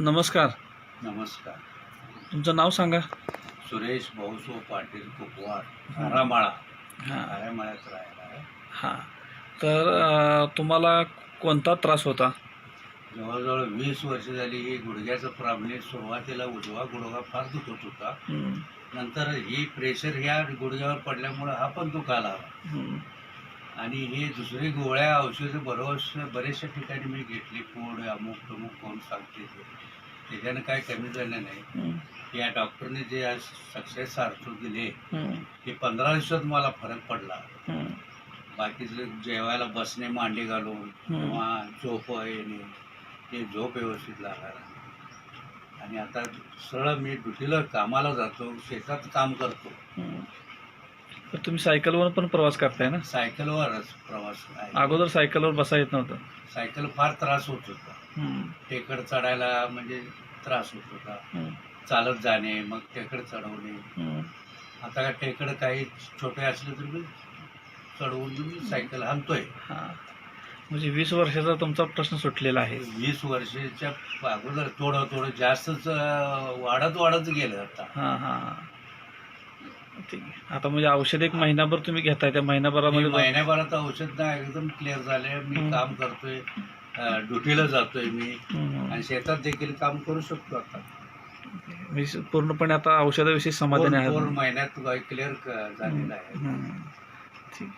नमस्कार. नमस्कार. तुमचं नाव सांगा. सुरेश भाऊसो पाटील कुपवाड आरामाळा हां. आरामाळ्यात राहायला आहे. हां. तर अं, तुम्हाला कोणता त्रास होता? जवळजवळ वीस वर्ष झाली ही गुडघ्याचं प्रॉब्लेम सुरुवातीला उजवा गुडघा फार दुखत होता. नंतर ही प्रेशर ह्या गुडघ्यावर पडल्यामुळं हा पण दुखाला हं, आणि हे दुसरी गोळ्या औषधं बरोबर बरेचशा ठिकाणी मी घेतली. पूड अमुक तमुक कोण सांगते ते. त्याच्यानं काय कमी झालं नाही. या डॉक्टरने जे आज सक्सेस सार्थक दिले हं, ते पंधरा दिवसात मला फरक पडला. बाकीचं जेवायला बसणे मांडी घालून. किंवा झोप येणे ते झोप व्यवस्थित लागायला आणि आता सरळ मी ड्युटीला कामाला जातो शेतात काम करतो. हं. तर तुम्ही सायकलवर पण प्रवास करताय ना? सायकलवरच प्रवास आहे. अगोदर सायकलवर बसा येत नव्हतं. सायकल फार त्रास होत होता. टेकड चढायला म्हणजे त्रास होत होता. चालत जाणे मग टेकड चढवणे. हं. आता काय टेकड काही छोटे असले तर मी चढवून मी सायकल हाणतोय. हां. म्हणजे वीस वर्षाचा तुमचा प्रश्न सुटलेला आहे. वीस वर्षाच्या अगोदर थोडं थोडं जास्तच अं, वाढत वाढत गेलं आता. हां हां. ठीक आहे. आता म्हणजे औषध एक महिनाभर तुम्ही घेताय त्या मी महिनाभरामध्ये महिन्याभरात औषध ना एकदम क्लिअर झाले मी. काम करतोय अं, ड्युटीला जातोय मी. आणि शेतात देखील काम करू शकतो आता. म्हणजे पूर्णपणे आता औषधाविषयी समाधानी दोन दोन आहे महिन्यात क्लिअर झालेलं आहे. ठीक.